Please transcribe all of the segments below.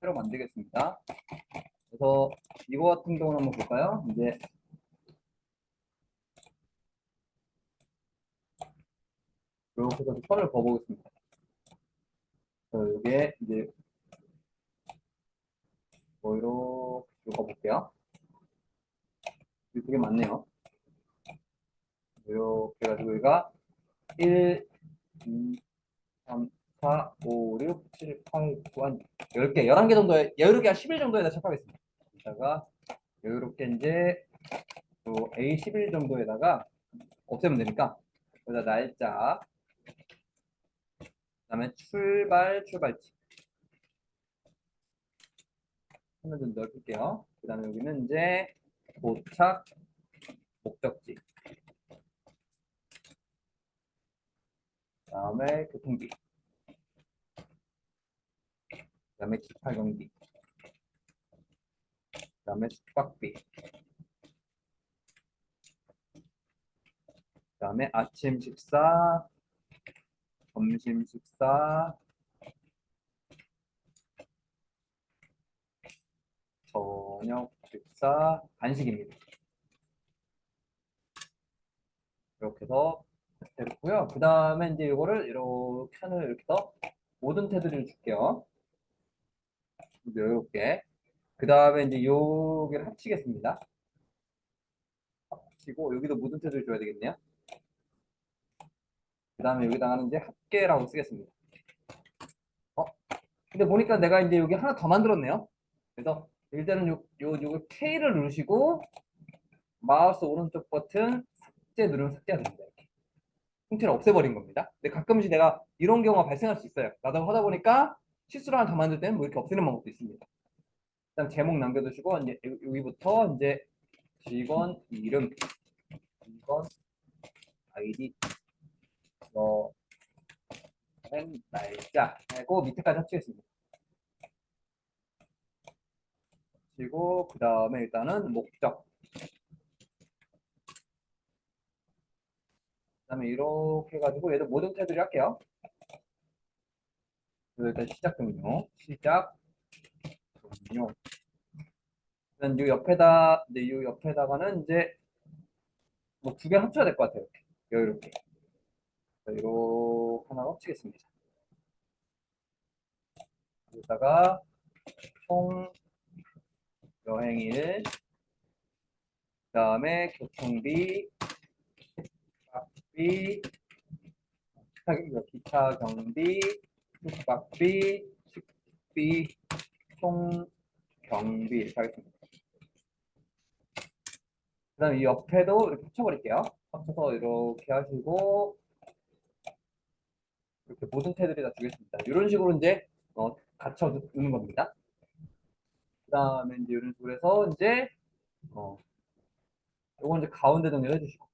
새로 만들겠습니다. 그래서 이거 같은 경우는 한번 볼까요? 이제 이렇게 해서 선을 그어보겠습니다. 자, 이게 이제 뭐 이렇게 읽어볼게요. 이게 되게 많네요. 이렇게 해가지고 여기가 1, 2, 3, 4, 5, 6, 7, 8, 9, 한 10개, 11개 정도에, 여유롭게 한 10일 정도에다 시작하겠습니다. 이따가 여유롭게 이제 또 A11 정도에다가 없애면 되니까 여기다 날짜 그 다음에 출발, 출발지 하나 좀 넓힐게요. 그 다음에 여기는 이제 도착, 목적지 그 다음에 교통비 그 다음에 기타 경비 그 다음에 숙박비 그 다음에 아침 식사 점심 식사 저녁 식사 간식입니다 이렇게 해서 됐고요. 그 다음에 이제 이거를 이렇게 하늘 이렇게 더 모든 테두리를 줄게요. 이렇게. 그 다음에 이제 여기를 합치겠습니다. 합치고 여기도 모든 테두리 줘야 되겠네요. 그 다음에 여기다가는 이제 합계라고 쓰겠습니다. 어? 근데 보니까 내가 이제 여기 하나 더 만들었네요. 그래서 일단은 요, 요, 요 K를 누르시고 마우스 오른쪽 버튼 삭제 누르면 삭제가 됩니다. 이렇게. 통째로 없애버린 겁니다. 근데 가끔씩 내가 이런 경우가 발생할 수 있어요. 나도 하다 보니까 실수를 하나 더 만들 때는 뭐 이렇게 없애는 방법도 있습니다. 일단 제목 남겨두시고 이제 여기부터 이제 직원 이름, 직원 아이디, 뭐 날짜 하고 밑에까지 합치겠습니다. 그리고 그 다음에 일단은 목적 그 다음에 이렇게 해가지고 얘도 모든 테두리 할게요. 그리고 일단 시작 종료, 시작 종료. 일단 이 옆에다 이제 이 옆에다가는 이제 뭐 두 개 합쳐야 될 것 같아요. 이렇게 이렇게 이렇게 하나 합치겠습니다. 여기다가 총 여행일 그 다음에 교통비 비 기타 경비, 숙박비, 식비, 총 경비 이렇게 하겠습니다. 그 다음에 이 옆에도 이렇게 합쳐버릴게요. 합쳐서 이렇게 하시고 이렇게 모든 테두리 다 주겠습니다. 이런 식으로 이제 어, 갖춰 두는 겁니다. 그 다음에 이제 이런 식으로 해서 이제 어, 요건 이제 가운데 정렬 해주시고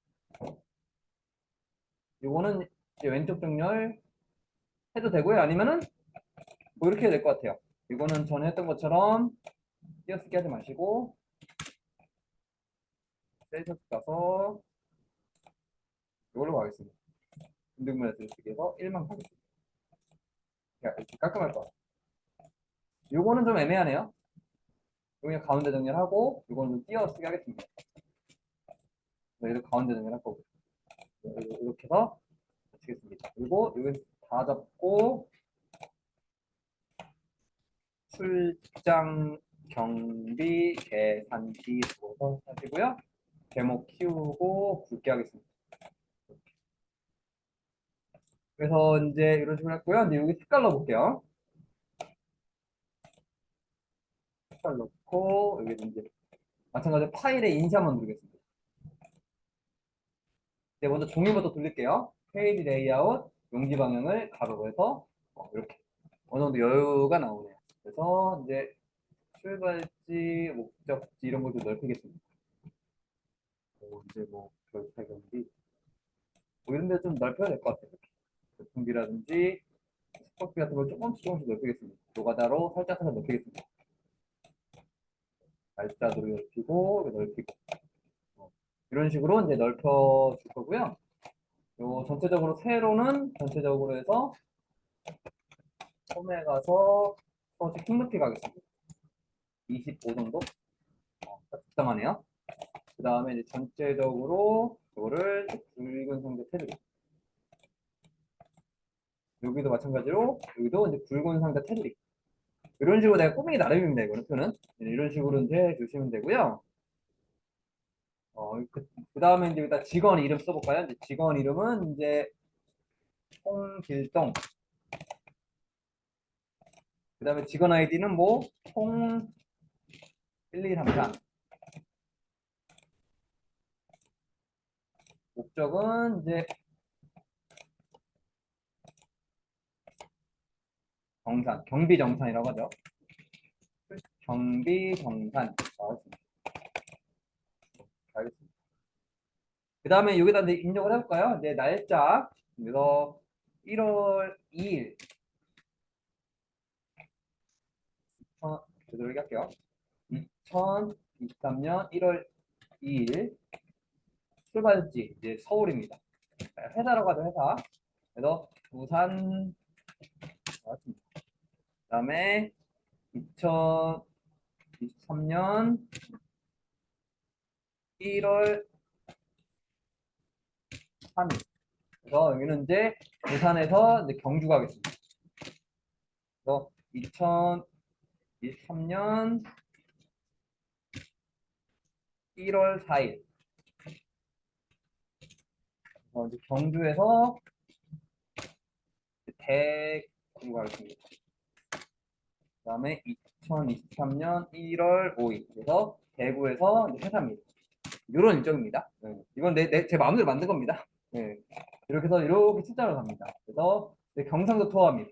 요거는 이제 왼쪽 정렬 해도 되고요. 아니면은 뭐 이렇게 해야 될 것 같아요. 이거는 전에 했던 것처럼 띄어쓰기 하지 마시고 셀셔츠 가서 이걸로 가겠습니다. 등등문에 띄어쓰기해서 1만 가겠습니다. 깔끔할 것 같아요. 요거는 좀 애매하네요. 여기 가운데 정렬하고 이거는 좀 띄어쓰기 하겠습니다. 얘도 가운데 정렬할 거고. 이렇게 해서 마치겠습니다. 그리고 여기 다 잡고 출장 경비 계산기 도서 하시고요. 제목 키우고 굵게 하겠습니다. 그래서 이제 이런 식으로 했고요. 이제 여기 색깔 넣어볼게요. 색깔 넣고 여기 이제 마찬가지로 파일에 인쇄 한번 누르겠습니다. 네, 먼저 종이부터 돌릴게요. 페이지 레이아웃, 용지 방향을 가로로 해서 어, 이렇게 어느 정도 여유가 나오네요. 그래서 이제 출발지, 목적지 이런 것도 넓히겠습니다. 뭐 이제 뭐 결사 경비 뭐 이런 데 좀 넓혀야 될 것 같아요. 이렇게. 교통비라든지 스포츠 같은 걸 조금씩 조금씩 넓히겠습니다. 노가다로 살짝 살짝 넓히겠습니다. 날짜도 넓히고 넓히고 어, 이런 식으로 이제 넓혀 줄 거고요. 요 전체적으로 세로는 전체적으로 해서 홈에 가서 서식 킹루피 가겠습니다. 25 정도? 어, 딱 적당하네요. 그 다음에 이제 전체적으로 이거를 붉은 상자 테두리. 여기도 마찬가지로 여기도 이제 붉은 상자 테두리. 이런 식으로 내가 꾸미기 나름입니다. 이거는 표는 네, 이런 식으로 이제 해주시면 되고요. 어, 그, 그 다음에 이제 여기다 직원 이름 써볼까요? 이제 직원 이름은 이제 홍길동. 그 다음에 직원 아이디는 뭐, 홍, 1234. 목적은 이제 정산, 경비 정산이라고 하죠. 경비 정산. 나왔습니다. 알겠습니다. 그 다음에 여기다 이제 입력을 해볼까요? 이제 날짜. 그래서 1월 2일. 어, 제대로 얘기할게요. 2023년 1월 2일. 출발지, 이제 서울입니다. 회사라고 하죠, 회사. 그래서 부산. 그 다음에 2023년 1월 3일. 그래서 여기는 이제 부산에서 이제 경주 가겠습니다. 그래서 2023년 1월 4일. 어, 이제 경주에서 대구 가겠습니다. 그 다음에 2023년 1월 5일. 그래서 대구에서 이제 회사입니다. 이런 일정입니다. 네. 이건 내, 내, 제 마음대로 만든 겁니다. 네. 이렇게 해서 이렇게 숫자로 갑니다. 그래서 경상도 투어합니다.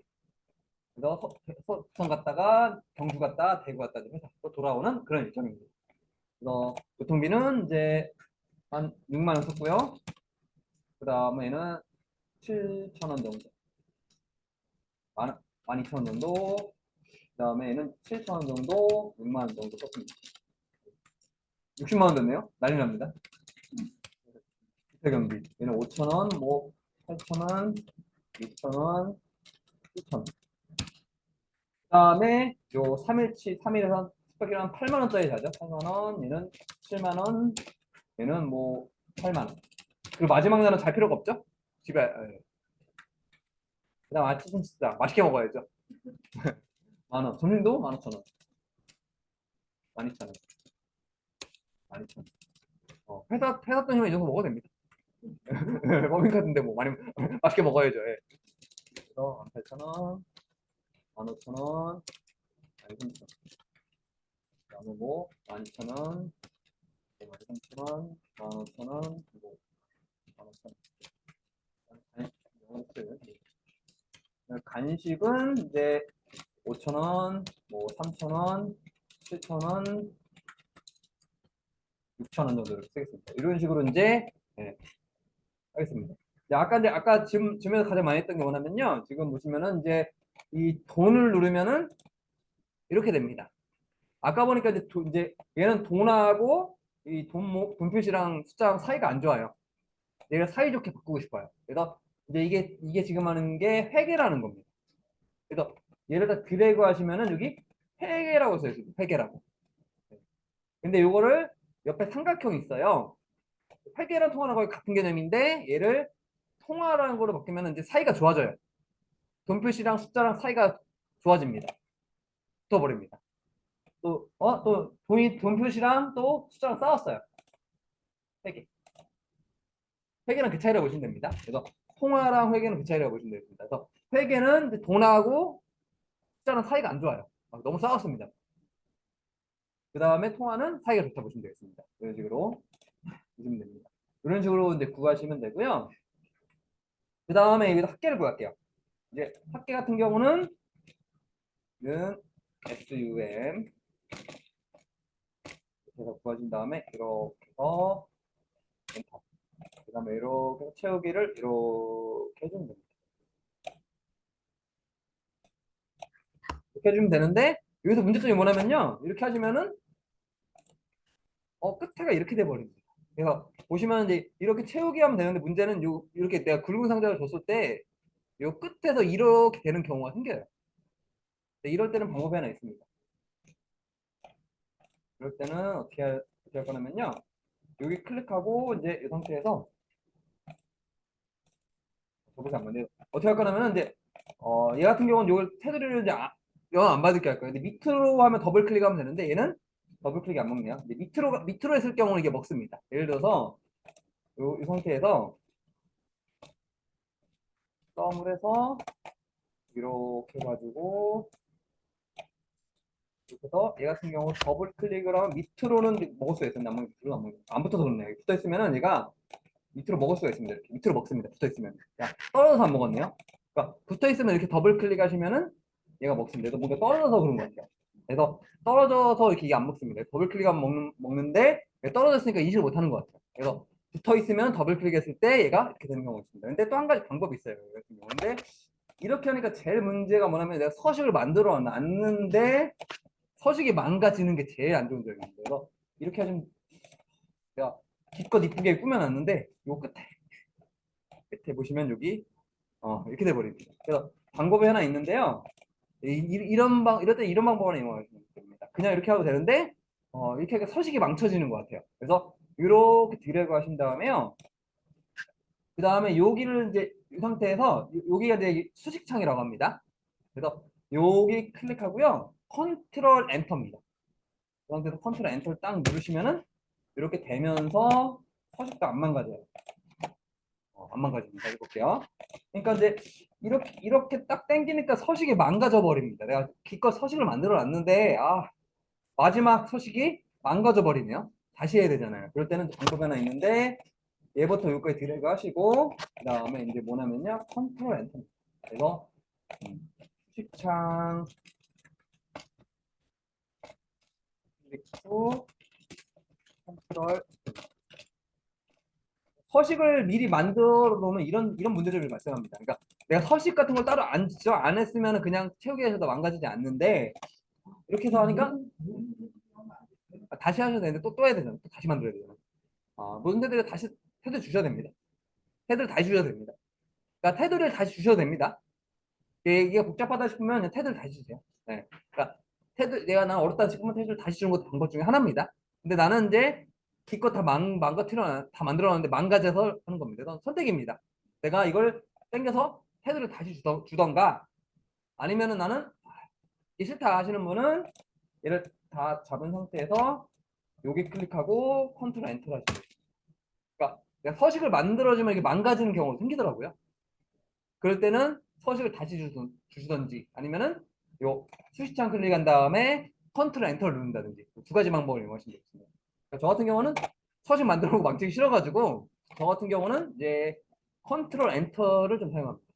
그래서 서, 서, 천 갔다가 경주 갔다 대구 갔다 회사 또 돌아오는 그런 일정입니다. 그래서 교통비는 이제 한 6만 원 썼고요. 그 다음에는 7천 원 정도. 만, 12,000원 정도. 그 다음에는 7천 원 정도, 6만 원 정도 썼습니다. 60만 원 됐네요. 난리 납니다. 주택 경비. 얘는 5천 원, 뭐 8천 원, 6천 원, 7천 원. 그 다음에 요 3일치, 3일에서 숙박이랑 8만 원짜리 자죠. 8만 원, 얘는 7만 원, 얘는 뭐 8만 원. 그리고 마지막 날은 잘 필요가 없죠? 집에. 예. 그 다음 아침 식사. 맛있게 먹어야죠. 만 원. 점심도 만 오천 원. 만 이천 원. 어, 회사, 회사 돈이면 이 정도 먹어도 됩니다. 법인카드인데 뭐 많이 맛있게 먹어야죠. 예. 그래서 18,000원, 15,000원, 13,000원. 그다음에 뭐 12,000원, 13,000원, 15,000원, 그리고 15,000원. 간식은 이제 5,000원, 뭐 3,000원, 7,000원, 6,000원 정도 이렇게 쓰겠습니다. 이런 식으로 이제 예, 하겠습니다. 아까 이제 아까 지금 지금에서 가장 많이 했던 게 뭐냐면요. 지금 보시면은 이제 이 돈을 누르면은 이렇게 됩니다. 아까 보니까 이제, 도- 이제 얘는 돈하고 이 돈, 돈 표시랑 숫자랑 사이가 안 좋아요. 얘가 사이좋게 바꾸고 싶어요. 그래서 이제 이게 이게 지금 하는 게 회계라는 겁니다. 그래서 예를 들어 드래그 하시면은 여기 회계라고. 지금 회계라고. 근데 요거를 옆에 삼각형이 있어요. 회계랑 통화랑 거의 같은 개념인데 얘를 통화라는 거로 바뀌면 이제 사이가 좋아져요. 돈 표시랑 숫자랑 사이가 좋아집니다. 붙어버립니다. 또, 어, 또 돈이 돈 표시랑 또 숫자랑 싸웠어요. 회계. 회계는 그 차이라고 보시면 됩니다. 그래서 통화랑 회계는 그 차이라고 보시면 됩니다. 그래서 회계는 돈하고 숫자랑 사이가 안 좋아요. 막 너무 싸웠습니다. 그 다음에 통화는 사이가 좋다 보시면 되겠습니다. 이런 식으로 보시면 됩니다. 이런 식으로 이제 구하시면 되고요. 그 다음에 여기서 합계를 구할게요. 이제 합계 같은 경우는 는 SUM 해서 구하신 다음에 이렇게 해서 엔터. 그 다음에 이렇게 채우기를 이렇게 해주면 됩니다. 이렇게 해주면 되는데 여기서 문제점이 뭐냐면요. 이렇게 하시면은 어 끝에가 이렇게 돼버립니다. 그래서 보시면 이제 이렇게 채우기 하면 되는데 문제는 요 이렇게 내가 굵은 상자를 줬을 때 요 끝에서 이렇게 되는 경우가 생겨요. 네, 이럴 때는 방법이 하나 있습니다. 이럴 때는 어떻게 할, 어떻게 할 거냐면요. 여기 클릭하고 이제 이 상태에서 저보지 안 맞네요. 어떻게 할 거냐면 이제 어, 얘 같은 경우는 이걸 테두리를 이제 아, 영어 안 받을게 할 거예요. 근데 밑으로 하면 더블 클릭하면 되는데 얘는 더블 클릭이 안 먹네요. 밑으로 가- 밑으로 했을 경우는 이게 먹습니다. 예를 들어서 요, 이 상태에서 썸을 해서 이렇게 해가지고 이렇게 해서 얘 같은 경우 더블 클릭을 하면 밑으로는 먹을 수가 있습니다. 안, 먹- 밑으로 안, 먹- 안 붙어서 그렇네요. 붙어 있으면은 얘가 밑으로 먹을 수가 있습니다. 이렇게 밑으로 먹습니다. 붙어 있으면. 야, 떨어져서 안 먹었네요. 그러니까 붙어 있으면 이렇게 더블 클릭하시면은 얘가 먹습니다. 그래서 뭔가 떨어져서 그런 것 같아요. 그래서 떨어져서 이렇게 이게 안 먹습니다. 더블 클릭하면 먹는, 먹는데 얘 떨어졌으니까 인식을 못 하는 것 같아요. 그래서 붙어 있으면 더블 클릭했을 때 얘가 이렇게 되는 경우가 있습니다. 근데 또 한 가지 방법이 있어요. 경우인데 이렇게 하니까 제일 문제가 뭐냐면 내가 서식을 만들어 놨는데 서식이 망가지는 게 제일 안 좋은 점입니다. 그래서 이렇게 하시면 내가 기껏 이쁘게 꾸며놨는데 요 끝에 끝에 보시면 여기 어, 이렇게 돼버립니다. 그래서 방법이 하나 있는데요. 이, 런 방, 이럴 때 이런 방법을 이용하시면 됩니다. 그냥 이렇게 하도 되는데, 어, 이렇게 서식이 망쳐지는 것 같아요. 그래서 이렇게 드래그 하신 다음에요. 그 다음에 여기를 이제 이 상태에서 요- 여기가 이제 수식창이라고 합니다. 그래서 여기 클릭하고요. 컨트롤 엔터입니다. 그 상태에서 컨트롤 엔터를 딱 누르시면은 이렇게 되면서 서식도 안 망가져요. 어, 안 망가집니다. 해볼게요. 그러니까 이제 이렇게 이렇게 딱 당기니까 서식이 망가져 버립니다. 내가 기껏 서식을 만들어 놨는데 아 마지막 서식이 망가져 버리네요. 다시 해야 되잖아요. 그럴 때는 방법이 하나 있는데 얘부터 여기까지 드래그 하시고 그 다음에 이제 뭐냐면요 컨트롤 엔터 그래서 음, 수식창 후 컨트롤 서식을 미리 만들어 놓으면 이런 이런 문제들이 발생합니다. 그러니까 내가 서식 같은 걸 따로 안, 지안 했으면 그냥 채우기 해서도 망가지지 않는데 이렇게 해서 하니까 아, 다시 하셔도 되는데 또 또 해야 되잖아요. 또 다시 만들어야 되잖아요. 아, 모든 테두리 다시 테두리 주셔야 됩니다. 테두리 다시 주셔야 됩니다. 그러니까 테두리를 다시 주셔도 됩니다. 이게 이게 복잡하다 싶으면 테두리 다시 주세요. 네. 그러니까 테두 내가 나 어렵다 싶으면 테두리 다시 주는 것도 방법 중에 하나입니다. 근데 나는 이제 기껏 다 망, 망가뜨려 다 만들어놨는데 망가져서 하는 겁니다. 이건 선택입니다. 내가 이걸 땡겨서 테두리를 다시 주던, 주던가 아니면은 나는 이 싫다 하시는 분은 얘를 다 잡은 상태에서 여기 클릭하고 컨트롤 엔터 하시면 돼요. 그러니까 내가 서식을 만들어주면 이게 망가지는 경우가 생기더라고요. 그럴 때는 서식을 다시 주던, 주시던지 아니면은 요 수식창 클릭한 다음에 컨트롤 엔터를 누른다든지 두 가지 방법을 이용하시면 되겠습니다. 저 같은 경우는 서식 만들고 망치기 싫어가지고 저 같은 경우는 이제 컨트롤 엔터를 좀 사용합니다.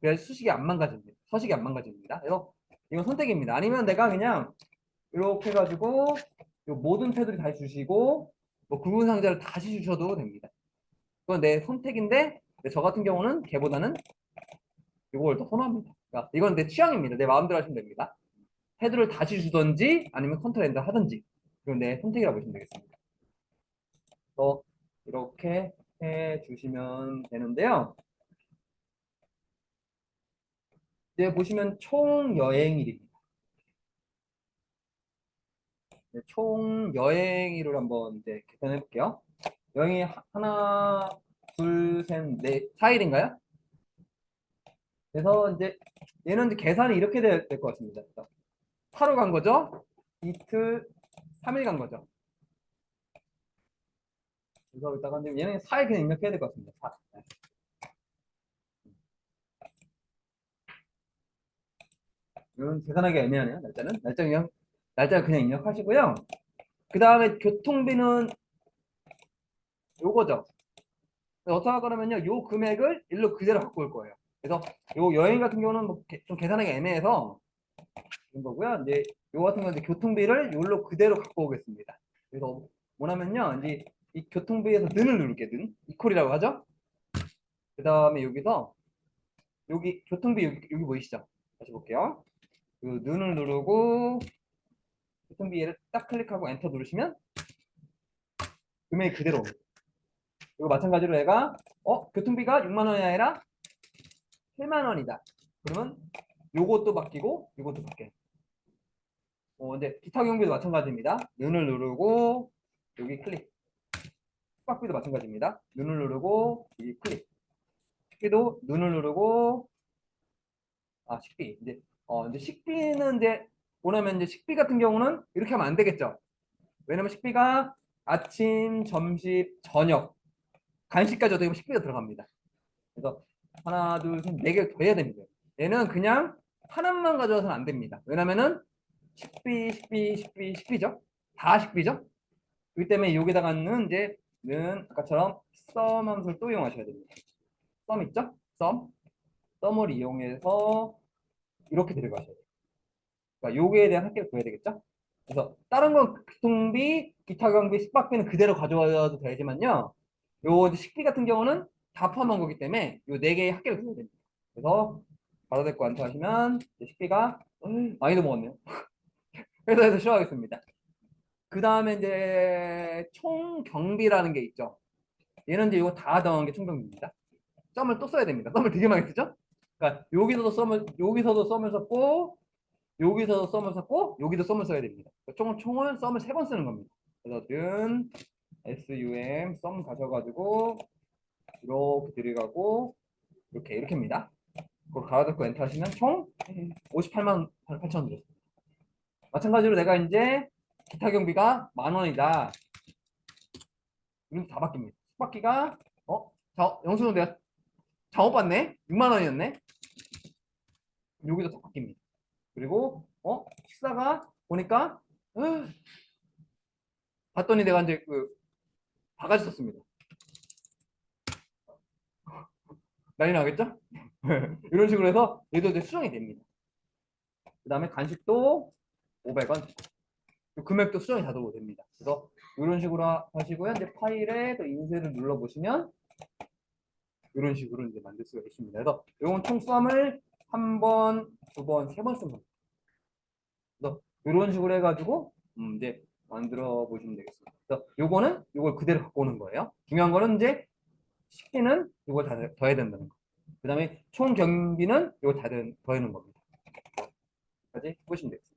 그래야 수식이 안 망가집니다. 서식이 안 망가집니다. 그래서 이건 선택입니다. 아니면 내가 그냥 이렇게 해가지고 요 모든 테두리 다시 주시고 뭐 굵은 상자를 다시 주셔도 됩니다. 그건 내 선택인데 저 같은 경우는 걔보다는 이걸 더 선호합니다. 그러니까 이건 내 취향입니다. 내 마음대로 하시면 됩니다. 테두리를 다시 주던지 아니면 컨트롤 엔터 하든지 이건 내 선택이라고 보시면 되겠습니다. 그래서 이렇게 해 주시면 되는데요. 이제 보시면 총 여행일입니다. 네, 총 여행일을 한번 이제 계산해 볼게요. 여행이 하- 하나, 둘, 셋, 넷, 4일인가요? 그래서 이제 얘는 이제 계산이 이렇게 될 것 같습니다. 그래서 하루 간 거죠? 이틀, 3일 간 거죠? 그래서 이따가 이제 얘는 4일 그냥 입력해야 될 것 같습니다. 4. 네. 이건 계산하기 애매하네요. 날짜는 날짜 그냥 날짜 그냥 입력하시고요. 그 다음에 교통비는 요거죠. 어떻게 할 거냐면요. 요 금액을 일로 그대로 갖고 올 거예요. 그래서 요 여행 같은 경우는 뭐 게- 좀 계산하기 애매해서 이런 거고요. 이제 요 같은 이제 교통비를 요로 그대로 갖고 오겠습니다. 그래서 뭐냐면요. 이제 이 교통비에서 는을 누를게요. 는 이퀄이라고 하죠. 그 다음에 여기서 여기 교통비 여기, 여기 보이시죠? 다시 볼게요. 그 눈을 누르고 교통비를 딱 클릭하고 엔터 누르시면 금액이 그대로 옵니다. 이거 마찬가지로 내가 어 교통비가 6만 원이 아니라 7만 원이다. 그러면 요것도 바뀌고 요것도 바뀌어요. 어, 근데 기타 경비도 마찬가지입니다. 눈을 누르고 여기 클릭. 숙박비도 마찬가지입니다. 눈을 누르고 여기 클릭. 식비도 눈을 누르고 아 식비 이제 어 이제 식비는 이제 뭐냐면 이제 식비 같은 경우는 이렇게 하면 안 되겠죠. 왜냐면 식비가 아침, 점심, 저녁 간식까지 어떻게 보면 식비가 들어갑니다. 그래서 하나, 둘, 셋, 네 개를 더 해야 됩니다. 얘는 그냥 하나만 가져와서는 안 됩니다. 왜냐면은 식비, 식비, 식비, 식비죠. 다 식비죠. 그렇기 때문에 여기다가는 이제 는 아까처럼 썸 함수를 또 이용하셔야 됩니다. 썸 있죠? 썸. 썸을 이용해서 이렇게 들어가셔야 돼요. 그러니까 요거에 대한 합계를 구해야 되겠죠? 그래서 다른 건 교통비, 기타 경비, 숙박비는 그대로 가져와도 되지만요. 요 식비 같은 경우는 다 포함한 거기 때문에 요 네 개의 합계를 구해야 됩니다. 그래서 받아들고 이제 식비가 어이, 많이도 먹었네요. 회사에서 싫어하겠습니다. 그 다음에 이제 총 경비라는 게 있죠. 얘는 이제 이거 다 더한 게 총경비입니다. 썸을 또 써야 됩니다. 썸을 되게 많이 쓰죠? 그러니까 여기서도 썸을 여기서도 썸을 썼고 여기서도 썸을 썼고 여기도 썸을 써야 됩니다. 총 총을 썸을 세 번 쓰는 겁니다. 그래서 는 sum 썸 가셔가지고 이렇게 들어가고 이렇게 이렇게입니다. 그걸 갈아듣고 엔터 하시면 총 58만 8천 원 들었습니다. 마찬가지로 내가 이제 기타 경비가 만 원이다. 이건 다 바뀝니다. 숙박비가 어? 자, 영수증 내가 잘못 봤네? 6만 원이었네? 여기도 다 바뀝니다. 그리고 어? 식사가 보니까 으, 봤더니 내가 이제 그 바가지 썼습니다. 난리 나겠죠? 이런 식으로 해서 얘도 이제 수정이 됩니다. 그 다음에 간식도 500원. 금액도 수정이 다 들어오게 됩니다. 그래서 이런 식으로 하- 하시고요. 이제 파일에 또 인쇄를 눌러 보시면 이런 식으로 이제 만들 수가 있습니다. 그래서 이건 총수함을 한 번, 두 번, 세 번 쓰는 겁니다. 그래서 이런 식으로 해가지고 음, 이제 만들어 보시면 되겠습니다. 그래서 요거는 요걸 그대로 갖고 오는 거예요. 중요한 거는 이제 식비는 요걸 다 더해야 된다는 거. 그 다음에 총 경비는 요거 다 더하는 겁니다. 까지 보시면 되겠습니다.